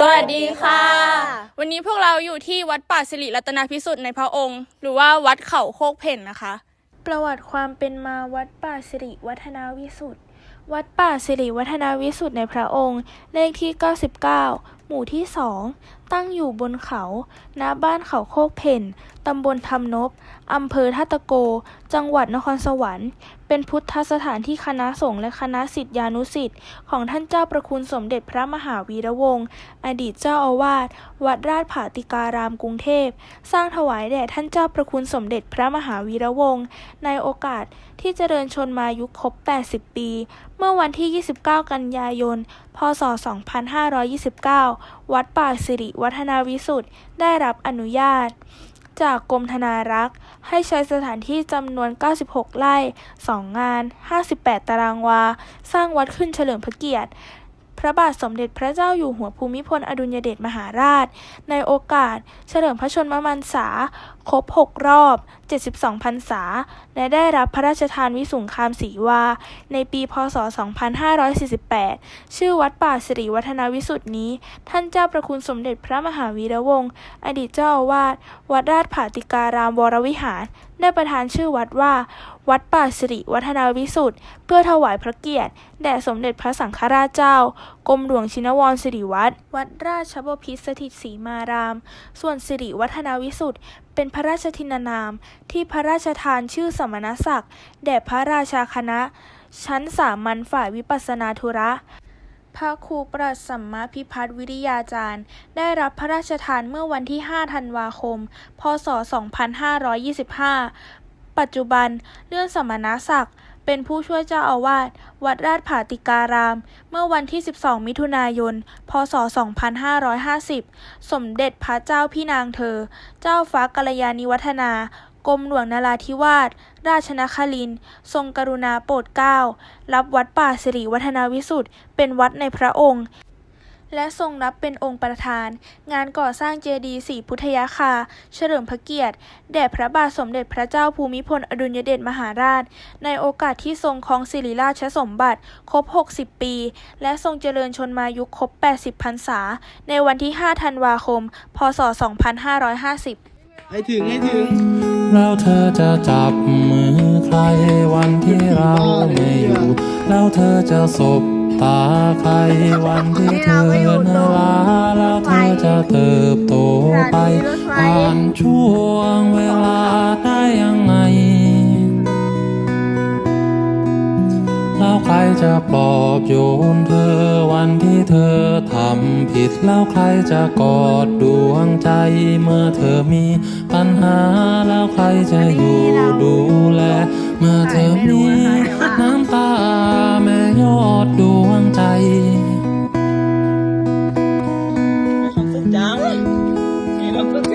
สวัสดีค่ะ วันนี้พวกเราอยู่ที่วัดป่าสิริรัตนาพิสุทธิ์ในพระองค์ หรือว่าวัดเขาโคกเพ่นนะคะ ประวัติความเป็นมาวัดป่าสิริวัฒนาวิสุทธิ์วัดป่าสิริวัฒนาวิสุทธิ์ในพระองค์ เลขที่ 99 หมู่ที่ 2 ตั้งอยู่บนเขา ณ บ้านเขาโคกเพ่น ตำบลทำนบ อำเภอท่าตะโก จังหวัดนครสวรรค์ เป็นพุทธสถานที่คณะสงฆ์และคณะสิทธิานุสิทธิ์ของท่านเจ้าประคุณสมเด็จพระมหาวีระวงศ์ อดีตเจ้าอาวาส วัดราชผาติการามกรุงเทพ สร้างถวายแด่ท่านเจ้าประคุณสมเด็จพระมหาวีระวงศ์ ในโอกาสที่เจริญชนมายุคครบ 80 ปี เมื่อวันที่ 29 กันยายน พศ 2529 วัดป่าสิริวัฒนาวิสุทธิ์ได้รับอนุญาต จากกรมธนารักษ์ ให้ใช้สถานที่จำนวน 96 ไร่ 2 งาน 58 ตารางวา สร้างวัดขึ้นเฉลิมพระเกียรติ พระบาทสมเด็จพระเจ้าอยู่หัวภูมิพลอดุลยเดชมหาราช ในโอกาสเฉลิมพระชนมพรรษาครบ 6 รอบ 72 พรรษา และได้รับพระราชทานวิสุงคามศรีวา ในปี พศ 2548 ชื่อวัดป่าสิริวัฒนาวิสุทธินี้ ท่านเจ้าประคุณสมเด็จพระมหาวีระวงศ์ อดีตเจ้าอาวาส วัดราชผาติการามวรวิหาร ได้ประทานชื่อวัดว่า วัดป่าสิริวัฒนาวิสุทธิ์ เพื่อถวายพระเกียรติ แด่สมเด็จพระสังฆราชเจ้า กรมหลวงชินวรสิริวัตร วัดราชบพิตรสถิตศรีมาราม ส่วนสิริวัฒนาวิสุทธิ์เป็นพระราชทินานาม ที่พระราชทานชื่อสมณศักดิ์แด่พระราชาคณะ ชั้นสามัญฝ่ายวิปัสนาธุระ พระครูประสัมมาพิพัฒน์วิริยาจารย์ ได้รับพระราชทานเมื่อวันที่ 5 ธันวาคม พศ 2525 ปัจจุบันเลื่อนสมณศักดิ์ เป็นผู้ช่วยเจ้าอาวาสวัดราชผาติการาม เมื่อวันที่ 12 มิถุนายน พศ 2550 สมเด็จพระเจ้าพี่นางเธอ เจ้าฟ้ากัลยาณิวัฒนากรมหลวงนราธิวาส ราชนคริน ทรงกรุณาโปรดเกล้า รับวัดป่าสิริวัฒนาวิสุทธิ์เป็นวัดในพระองค์ และทรงรับเป็นองค์ประธาน งานก่อสร้างเจดีย์ศรีพุทธยาคา เฉลิมพระเกียรติ แด่พระบาทสมเด็จพระเจ้าภูมิพลอดุลยเดชมหาราช ในโอกาสที่ทรงครองสิริราชสมบัติ ครบ 60 ปี และทรงเจริญชนมายุคครบ 80 พรรษา ในวันที่ 5 ธันวาคม พศ 2550 ให้ถึง ให้ถึง แล้วเธอจะจับมือใครวันที่เราไม่อยู่ แล้วเธอจะสบ ตาใครวันที่เธอเนลาแล้วเธอจะเติบโตไปผ่านช่วงเวลาได้ยังไง แล้วใครจะปลอบโยนเธอวันที่เธอทำผิดแล้วใครจะกอดดวงใจเมื่อเธอมีปัญหาแล้วใครจะอยู่ดูแล เมื่อเธอมีน้ำตา やったけ。